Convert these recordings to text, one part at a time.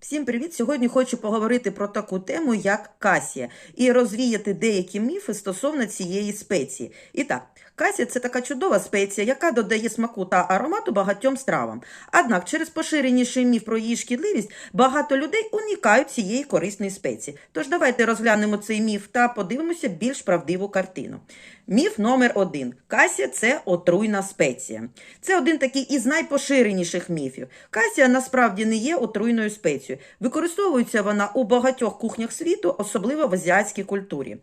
Всім привіт! Сьогодні хочу поговорити про таку тему, як касія, і розвіяти деякі міфи стосовно цієї спеції. І так, касія це така чудова спеція, яка додає смаку та аромату багатьом стравам. Однак, через поширеніший міф про її шкідливість багато людей уникають цієї корисної спеції. Тож давайте розглянемо цей міф та подивимося більш правдиву картину. Міф номер один: касія це отруйна спеція. Це один такий із найпоширеніших міфів. Касія насправді не є отруйною спецією. Використовується вона у багатьох кухнях світу, особливо в азіатській культурі.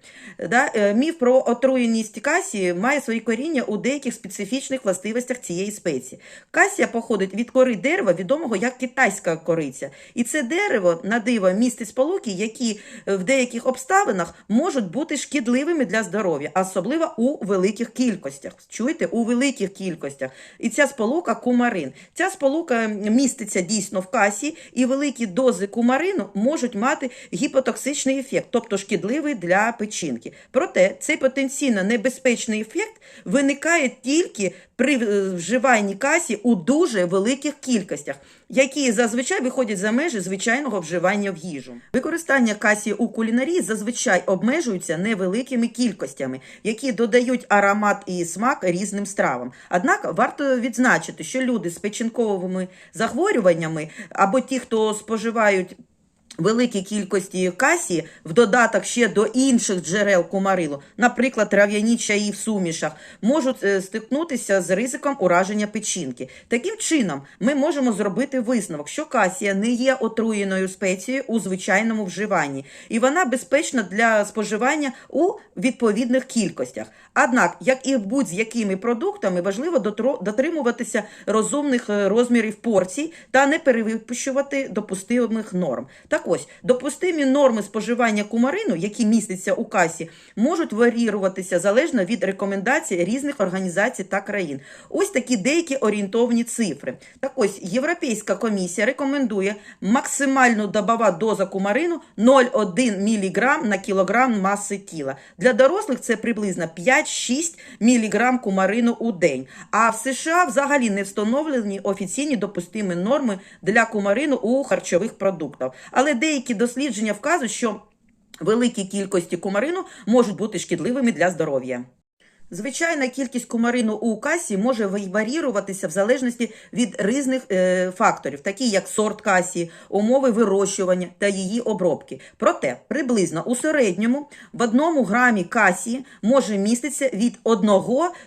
Да? е, Міф про отруєність касії має свої коріння у деяких специфічних властивостях цієї спеції. Касія походить від кори дерева, відомого як китайська кориця. І це дерево на диво містить сполуки, які в деяких обставинах можуть бути шкідливими для здоров'я, особливо у великих кількостях. Чуєте, у великих кількостях. І ця сполука кумарин. Ця сполука міститься дійсно в касі, і великі дози кумарину можуть мати гіпотоксичний ефект, тобто шкідливий для печінки. Проте цей потенційно небезпечний ефект виникає тільки при е, вживанні касі у дуже великих кількостях, які зазвичай виходять за межі звичайного вживання в їжу. Використання касі у кулінарії зазвичай обмежується невеликими кількостями, які додають аромат і смак різним стравам. Однак варто відзначити, що люди з печінковими захворюваннями або ті, хто споживають великій кількості касі в додаток ще до інших джерел кумарилу, наприклад, трав'яні чаї в сумішах, можуть е, стикнутися з ризиком ураження печінки. Таким чином, ми можемо зробити висновок, що касія не є отруєною спецією у звичайному вживанні, і вона безпечна для споживання у відповідних кількостях. Однак, як і будь-якими продуктами, важливо дотримуватися розумних е, розмірів порцій та не перевищувати допустимих норм. Так ось, допустимі норми споживання кумарину, які містяться у касі, можуть варіюватися залежно від рекомендацій різних організацій та країн. Ось такі деякі орієнтовні цифри. Так ось, Європейська комісія рекомендує максимальну добова доза кумарину 0,1 мг на кілограм маси тіла. Для дорослих це приблизно 5-6 мг кумарину у день. А в США взагалі не встановлені офіційні допустимі норми для кумарину у харчових продуктах. Але деякі дослідження вказують, що великі кількості кумарину можуть бути шкідливими для здоров'я. Звичайна кількість кумарину у касі може варі- варіюватися в залежності від різних е, факторів, такі як сорт касі, умови вирощування та її обробки. Проте приблизно у середньому в одному грамі касі може міститися від 1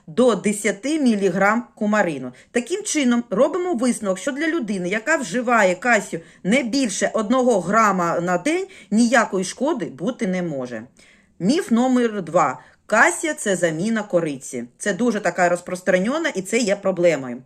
до 10 мг кумарину. Таким чином робимо висновок, що для людини, яка вживає касю не більше 1 грама на день, ніякої шкоди бути не може. Міф номер два. Касія це заміна кориці. Це дуже така розпространена і це є проблемою.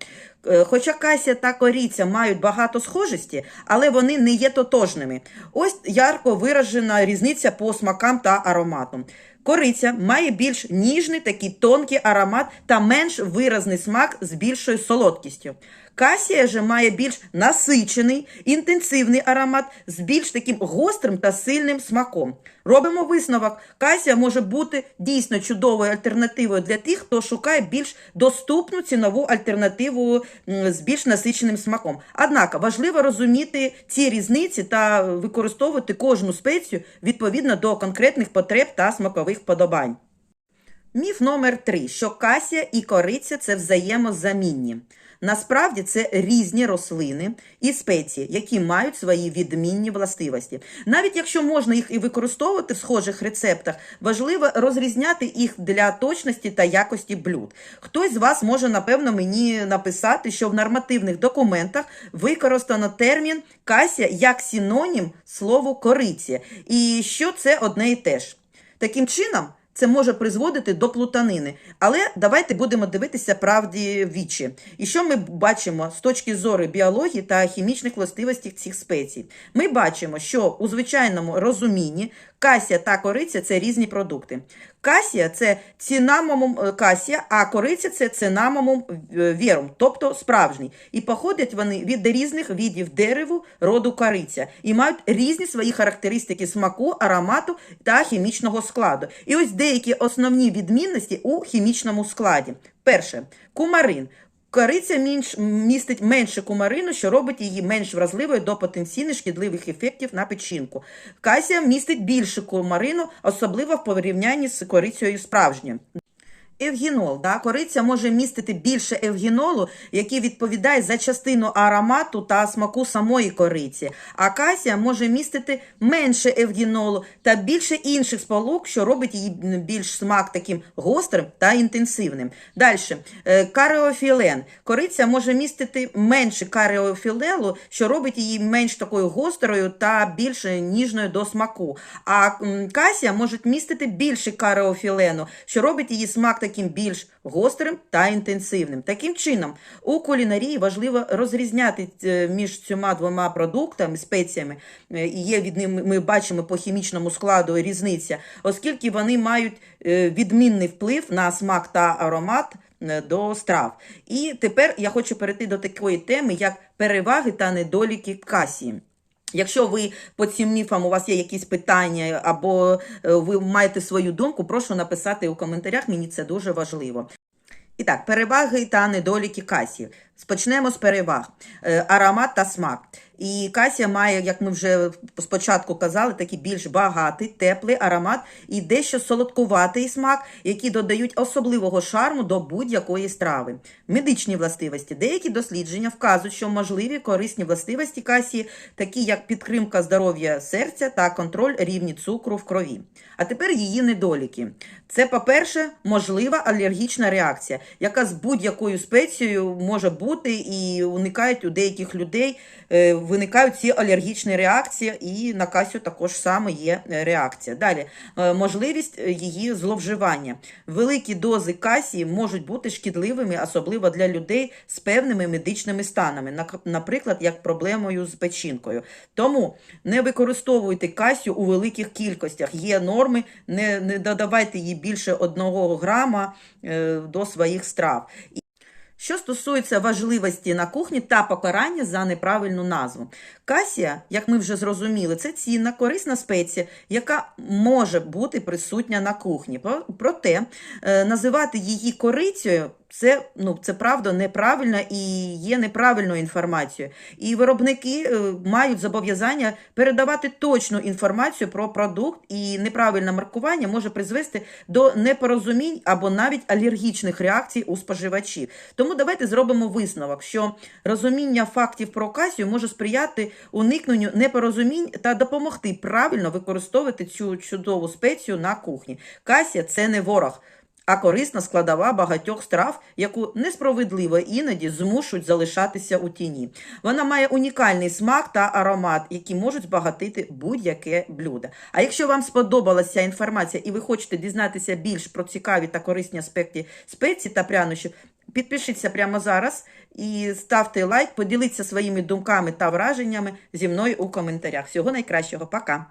Е, Хоча касія та кориця мають багато схожості, але вони не є тотожними. Ось ярко виражена різниця по смакам та аромату. Кориця має більш ніжний такий тонкий аромат та менш виразний смак з більшою солодкістю. Касія же має більш насичений, інтенсивний аромат з більш таким гострим та сильним смаком. Робимо висновок. Касія може бути дійсно чудовою альтернативою для тих, хто шукає більш доступну цінову альтернативу з більш насиченим смаком. Однак важливо розуміти ці різниці та використовувати кожну спецію відповідно до конкретних потреб та смакових вподобань. Міф номер три, що касія і кориця це взаємозамінні. Насправді це різні рослини і спеції, які мають свої відмінні властивості. Навіть якщо можна їх і використовувати в схожих рецептах, важливо розрізняти їх для точності та якості блюд. Хтось з вас може, напевно, мені написати, що в нормативних документах використано термін касія як синонім слову кориці, і що це одне і те ж. Таким чином, це може призводити до плутанини. Але давайте будемо дивитися правді вічі. І що ми бачимо з точки зору біології та хімічних властивостей цих спецій? Ми бачимо, що у звичайному розумінні кася та кориця це різні продукти. Касія це цинамомум е, касія, а кориця це цинамомум е, вірум, тобто справжній. І походять вони від різних видів дереву роду кориця і мають різні свої характеристики смаку, аромату та хімічного складу. І ось деякі основні відмінності у хімічному складі. Перше, кумарин. Кориця містить менше кумарину, що робить її менш вразливою до потенційних шкідливих ефектів на печінку. Касія містить більше кумарину, особливо в порівнянні з корицею справжньою. Евгінол, да? кориця може містити більше евгінолу, який відповідає за частину аромату та смаку самої кориці. А касія може містити менше евгінолу та більше інших сполук, що робить її більш смак таким гострим та інтенсивним. Далі, кареофілен. Кориця може містити менше кареофілелу, що робить її менш такою гострою та більш ніжною до смаку. А касія може містити більше кареофілену, що робить її смак таким більш гострим та інтенсивним. Таким чином, у кулінарії важливо розрізняти е, між цими двома продуктами, спеціями, е, і є від них, ми бачимо по хімічному складу різниця, оскільки вони мають е, відмінний вплив на смак та аромат до страв. І тепер я хочу перейти до такої теми, як переваги та недоліки касії. Якщо ви по цим міфам у вас є якісь питання або е, ви маєте свою думку, прошу написати у коментарях, мені це дуже важливо. І так, переваги та недоліки касії. Спочнемо з переваг. Е, Аромат та смак. І касія має, як ми вже спочатку казали, такий більш багатий, теплий аромат і дещо солодкуватий смак, які додають особливого шарму до будь-якої страви. Медичні властивості. Деякі дослідження вказують, що можливі корисні властивості касії, такі як підтримка здоров'я серця та контроль рівні цукру в крові. А тепер її недоліки. Це, по-перше, можлива алергічна реакція, яка з будь-якою спецією може бути і уникають у деяких людей, е, виникають ці алергічні реакції, і на касю також саме є е, реакція. Далі, е, можливість її зловживання. Великі дози касії можуть бути шкідливими, особливо для людей з певними медичними станами, наприклад, як проблемою з печінкою. Тому не використовуйте касію у великих кількостях. Є норми, не, не додавайте її більше одного грама до своїх страв. Що стосується важливості на кухні та покарання за неправильну назву. Касія, як ми вже зрозуміли, це цінна, корисна спеція, яка може бути присутня на кухні. Проте е, називати її корицею це, ну, це правда неправильно і є неправильною інформацією. І виробники е, мають зобов'язання передавати точну інформацію про продукт, і неправильне маркування може призвести до непорозумінь або навіть алергічних реакцій у споживачів. Тому давайте зробимо висновок, що розуміння фактів про касію може сприяти уникненню непорозумінь та допомогти правильно використовувати цю чудову спецію на кухні. Касія це не ворог. А корисна складова багатьох страв, яку несправедливо іноді змушують залишатися у тіні. Вона має унікальний смак та аромат, які можуть збагатити будь-яке блюдо. А якщо вам сподобалася інформація і ви хочете дізнатися більш про цікаві та корисні аспекти спецій та прянощів, підпишіться прямо зараз і ставте лайк, поділіться своїми думками та враженнями зі мною у коментарях. Всього найкращого, пока!